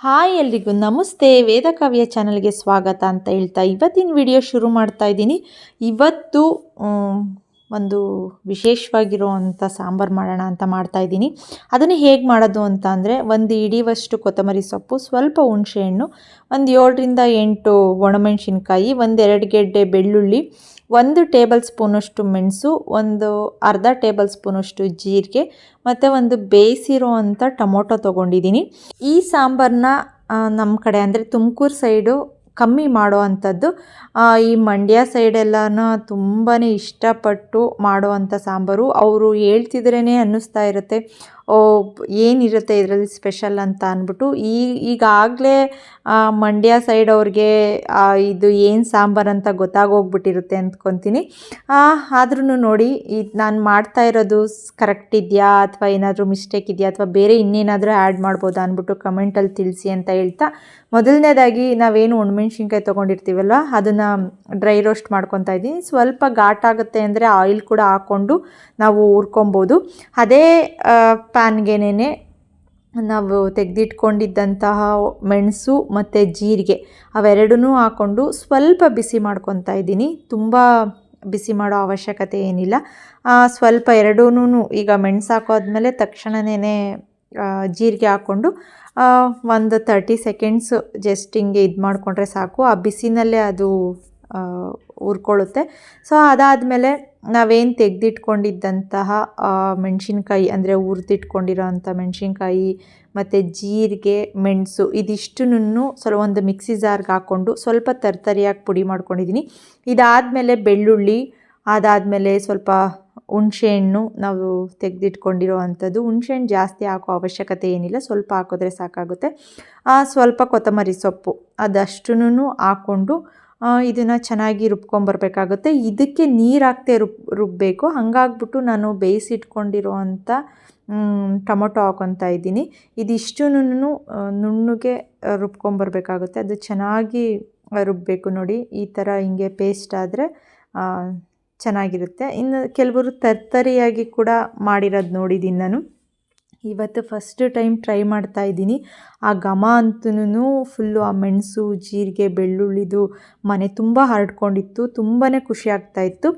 Hi ಎಲ್ರಿಗೂ ನಮಸ್ತೆ. ವೇದಕಾವ್ಯ ಚಾನಲ್ಗೆ ಸ್ವಾಗತ ಅಂತ ಹೇಳ್ತಾ ಇವತ್ತಿನ ವಿಡಿಯೋ ಶುರು ಮಾಡ್ತಾ ಇದ್ದೀನಿ. ಇವತ್ತು ಒಂದು ವಿಶೇಷವಾಗಿರುವಂಥ ಸಾಂಬಾರು ಮಾಡೋಣ ಅಂತ ಮಾಡ್ತಾ ಇದ್ದೀನಿ. ಅದನ್ನು ಹೇಗೆ ಮಾಡೋದು ಅಂತ ಅಂದರೆ, ಒಂದು ಇಡೀವಷ್ಟು ಕೊತ್ತಂಬರಿ ಸೊಪ್ಪು, ಸ್ವಲ್ಪ ಹುಣಸೆಹಣ್ಣು ಒಂದು ಏಳರಿಂದ ಎಂಟು ಒಣಮೆಣಸಿನ್ಕಾಯಿ ಒಂದೆರಡು ಗೆಡ್ಡೆ ಬೆಳ್ಳುಳ್ಳಿ, ಒಂದು ಟೇಬಲ್ ಸ್ಪೂನಷ್ಟು ಮೆಣಸು, ಒಂದು ಅರ್ಧ ಟೇಬಲ್ ಸ್ಪೂನಷ್ಟು ಜೀರಿಗೆ, ಮತ್ತು ಒಂದು ಬೇಯಿಸಿರೋ ಅಂಥ ಟೊಮೊಟೊ ತೊಗೊಂಡಿದ್ದೀನಿ. ಈ ಸಾಂಬಾರನ್ನ ನಮ್ಮ ಕಡೆ ಅಂದರೆ ತುಮಕೂರು ಸೈಡು ಕಮ್ಮಿ ಮಾಡೋ ಅಂಥದ್ದು. ಈ ಮಂಡ್ಯ ಸೈಡೆಲ್ಲನ ತುಂಬಾ ಇಷ್ಟಪಟ್ಟು ಮಾಡುವಂಥ ಸಾಂಬಾರು. ಅವರು ಹೇಳ್ತಿದ್ರೇ ಅನ್ನಿಸ್ತಾ ಇರುತ್ತೆ. ಓ, ಏನಿರುತ್ತೆ ಇದರಲ್ಲಿ ಸ್ಪೆಷಲ್ ಅಂತ ಅಂದ್ಬಿಟ್ಟು, ಈ, ಈಗಾಗಲೇ ಮಂಡ್ಯ ಸೈಡ್ ಅವ್ರಿಗೆ ಇದು ಏನು ಸಾಂಬಾರು ಅಂತ ಗೊತ್ತಾಗೋಗ್ಬಿಟ್ಟಿರುತ್ತೆ ಅಂದ್ಕೊತೀನಿ. ಆದ್ರೂ ನೋಡಿ ಇದು ನಾನು ಮಾಡ್ತಾ ಇರೋದು ಕರೆಕ್ಟ್ ಇದೆಯಾ, ಅಥವಾ ಏನಾದರೂ ಮಿಸ್ಟೇಕ್ ಇದೆಯಾ, ಅಥವಾ ಬೇರೆ ಇನ್ನೇನಾದರೂ ಆ್ಯಡ್ ಮಾಡ್ಬೋದಾ ಅಂದ್ಬಿಟ್ಟು ಕಮೆಂಟಲ್ಲಿ ತಿಳಿಸಿ ಅಂತ ಹೇಳ್ತಾ, ಮೊದಲನೇದಾಗಿ ನಾವೇನು ಒಣಮೆಣ್ಸಿನ್ಕಾಯಿ ತೊಗೊಂಡಿರ್ತೀವಲ್ವ, ಅದನ್ನು ಡ್ರೈ ರೋಸ್ಟ್ ಮಾಡ್ಕೊತಾ ಇದ್ದೀನಿ. ಸ್ವಲ್ಪ ಘಾಟಾಗುತ್ತೆ ಅಂದರೆ ಆಯಿಲ್ ಕೂಡ ಹಾಕ್ಕೊಂಡು ನಾವು ಹುರ್ಕೊಬೋದು. ಅದೇ ಪ್ಯಾನ್ಗೆನೇ ನಾವು ತೆಗೆದಿಟ್ಕೊಂಡಿದ್ದಂತಹ ಮೆಣಸು ಮತ್ತು ಜೀರಿಗೆ, ಅವೆರಡನ್ನೂ ಹಾಕ್ಕೊಂಡು ಸ್ವಲ್ಪ ಬಿಸಿ ಮಾಡ್ಕೊತಾ ಇದ್ದೀನಿ. ತುಂಬ ಬಿಸಿ ಮಾಡೋ ಅವಶ್ಯಕತೆ ಏನಿಲ್ಲ. ಸ್ವಲ್ಪ ಎರಡೂ ಈಗ ಮೆಣಸು ಹಾಕೋದ್ಮೇಲೆ ತಕ್ಷಣವೇ ಜೀರಿಗೆ ಹಾಕ್ಕೊಂಡು ಒಂದು ತರ್ಟಿ ಸೆಕೆಂಡ್ಸ್ ಜಸ್ಟ್ ಹಿಂಗೆ ಇದು ಮಾಡಿಕೊಂಡ್ರೆ ಸಾಕು. ಆ ಬಿಸಿನಲ್ಲೇ ಅದು ಹುರ್ಕೊಳ್ಳುತ್ತೆ ಸೊ ಅದಾದಮೇಲೆ ನಾವೇನು ತೆಗೆದಿಟ್ಕೊಂಡಿದ್ದಂತಹ ಮೆಣಸಿನ್ಕಾಯಿ ಅಂದರೆ ಹುರಿದಿಟ್ಕೊಂಡಿರೋ ಅಂಥ ಮೆಣಸಿನ್ಕಾಯಿ ಮತ್ತು ಜೀರಿಗೆ, ಮೆಣಸು ಇದಿಷ್ಟನ್ನು ಸ್ವಲ್ಪ ಒಂದು ಮಿಕ್ಸಿ ಜಾರ್ಗೆ ಹಾಕ್ಕೊಂಡು ಸ್ವಲ್ಪ ತರ್ತರಿಯಾಗಿ ಪುಡಿ ಮಾಡ್ಕೊಂಡಿದ್ದೀನಿ ಇದಾದಮೇಲೆ ಬೆಳ್ಳುಳ್ಳಿ, ಅದಾದಮೇಲೆ ಸ್ವಲ್ಪ ಹುಣಸೆಹಣ್ಣು ನಾವು ತೆಗೆದಿಟ್ಕೊಂಡಿರೋ ಅಂಥದ್ದು ಹುಣಸೆಹಣ್ಣು ಜಾಸ್ತಿ ಹಾಕೋ ಅವಶ್ಯಕತೆ ಏನಿಲ್ಲ, ಸ್ವಲ್ಪ ಹಾಕಿದ್ರೆ ಸಾಕಾಗುತ್ತೆ. ಸ್ವಲ್ಪ ಕೊತ್ತಂಬರಿ ಸೊಪ್ಪು ಅದಷ್ಟನ್ನು ಹಾಕ್ಕೊಂಡು ಇದನ್ನು ಚೆನ್ನಾಗಿ ರುಬ್ಕೊಂಬರ್ಬೇಕಾಗುತ್ತೆ. ಇದಕ್ಕೆ ನೀರು ಹಾಕ್ತೆ ರುಬ್ ರುಬ್ಬಬೇಕು ಹಾಗಾಗ್ಬಿಟ್ಟು ನಾನು ಬೇಯಿಸಿಟ್ಕೊಂಡಿರುವಂಥ ಟೊಮೊಟೊ ಹಾಕೊತಾ ಇದ್ದೀನಿ. ಇದಿಷ್ಟನ್ನು ನುಣ್ಣಗೆ ರುಬ್ಕೊಂಬರ್ಬೇಕಾಗುತ್ತೆ. ಅದು ಚೆನ್ನಾಗಿ ರುಬ್ಬಬೇಕು ನೋಡಿ. ಈ ಥರ ಹಿಂಗೆ ಪೇಸ್ಟ್ ಆದರೆ ಚೆನ್ನಾಗಿರುತ್ತೆ. ಇನ್ನು ಕೆಲವರು ತರ್ತರಿಯಾಗಿ ಕೂಡ ಮಾಡಿರೋದು ನೋಡಿದ್ದೀನಿ ನಾನು. ಇವತ್ತು ಫಸ್ಟ್ ಟೈಮ್ ಟ್ರೈ ಮಾಡ್ತಾ ಇದ್ದೀನಿ. ಆ ಘಮ ಅಂತೂ ಫುಲ್ಲು ಆ ಮೆಣಸು, ಜೀರಿಗೆ, ಬೆಳ್ಳುಳ್ಳಿದು ಮನೆ ತುಂಬ ಹರಡ್ಕೊಂಡಿತ್ತು ತುಂಬಾ ಖುಷಿ ಆಗ್ತಾ ಇತ್ತು.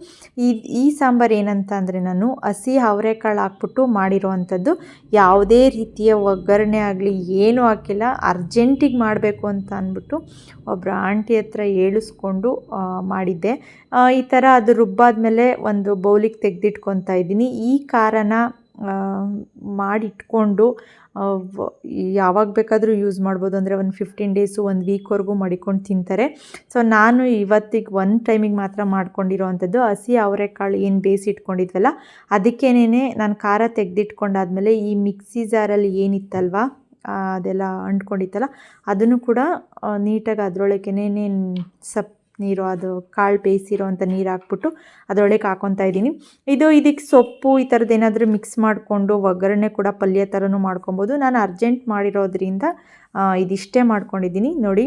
ಈ ಈ ಸಾಂಬಾರು ಏನಂತ ಅಂದರೆ ನಾನು ಹಸಿ ಅವರೆಕಾಳು ಹಾಕ್ಬಿಟ್ಟು ಮಾಡಿರೋ ಅಂಥದ್ದು ಯಾವುದೇ ರೀತಿಯ ಒಗ್ಗರಣೆ ಆಗಲಿ, ಏನೂ ಹಾಕಿಲ್ಲ, ಅರ್ಜೆಂಟಿಗೆ ಮಾಡಬೇಕು ಅಂತ ಅಂದ್ಬಿಟ್ಟು ಒಬ್ಬರು ಆಂಟಿ ಹತ್ರ ಹೇಳಿಸ್ಕೊಂಡು ಮಾಡಿದ್ದೆ. ಈ ಥರ ಅದು ರುಬ್ಬಾದ ಮೇಲೆ ಒಂದು ಬೌಲಿಗೆ ತೆಗೆದಿಟ್ಕೊತಾ ಇದ್ದೀನಿ. ಈ ಖಾರನ ಮಾಡಿಟ್ಕೊಂಡು ಯಾವಾಗ ಬೇಕಾದರೂ ಯೂಸ್ ಮಾಡ್ಬೋದು. ಅಂದರೆ ಒಂದು ಫಿಫ್ಟೀನ್ ಡೇಸು ಒಂದು ವೀಕ್ವರೆಗೂ ಮಡಿಕೊಂಡು ತಿಂತಾರೆ. ಸೊ ನಾನು ಇವತ್ತಿಗೆ ಒಂದು ಟೈಮಿಗೆ ಮಾತ್ರ ಮಾಡ್ಕೊಂಡಿರೋ ಅಂಥದ್ದು ಹಸಿ ಅವರೆಕಾಳು ಏನು ಬೇಯಿಸಿಟ್ಕೊಂಡಿದ್ವಲ್ಲ ಅದಕ್ಕೇನೆ ನಾನು ಖಾರ ತೆಗೆದಿಟ್ಕೊಂಡಾದ್ಮೇಲೆ ಈ ಮಿಕ್ಸಿ ಜಾರಲ್ಲಿ ಏನಿತ್ತಲ್ವ ಅದೆಲ್ಲ ಅಂಟ್ಕೊಂಡಿತ್ತಲ್ಲ, ಅದನ್ನು ಕೂಡ ನೀಟಾಗಿ ಅದರೊಳಗೆ ಸಪ್ ನೀರು ಅದು ಕಾಳು ಬೇಯಿಸಿರೋ ಅಂಥ ನೀರು ಹಾಕ್ಬಿಟ್ಟು ಅದರೊಳಗೆ ಹಾಕೊತಾ ಇದ್ದೀನಿ. ಇದು ಇದಕ್ಕೆ ಸೊಪ್ಪು ಈ ಥರದ್ದು ಏನಾದರೂ ಮಿಕ್ಸ್ ಮಾಡಿಕೊಂಡು ಒಗ್ಗರಣೆ ಕೂಡ ಪಲ್ಯ ಥರನೂ ಮಾಡ್ಕೊಬೋದು. ನಾನು ಅರ್ಜೆಂಟ್ ಮಾಡಿರೋದ್ರಿಂದ ಇದಿಷ್ಟೇ ಮಾಡ್ಕೊಂಡಿದ್ದೀನಿ. ನೋಡಿ,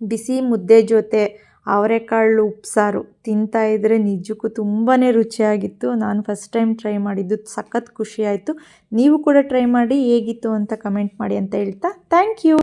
ಬಿಸಿ ಮುದ್ದೆ ಜೊತೆ ಅವರೆಕಾಳು ಉಪ್ಸಾರು ತಿಂತಾ ಇದ್ದರೆ ನಿಜಕ್ಕೂ ತುಂಬಾ ರುಚಿಯಾಗಿತ್ತು. ನಾನು ಫಸ್ಟ್ ಟೈಮ್ ಟ್ರೈ ಮಾಡಿದ್ದು, ಸಖತ್ ಖುಷಿ ಆಯಿತು. ನೀವು ಕೂಡ ಟ್ರೈ ಮಾಡಿ ಹೇಗಿತ್ತು ಅಂತ ಕಮೆಂಟ್ ಮಾಡಿ ಅಂತ ಹೇಳ್ತಾ ಥ್ಯಾಂಕ್ ಯು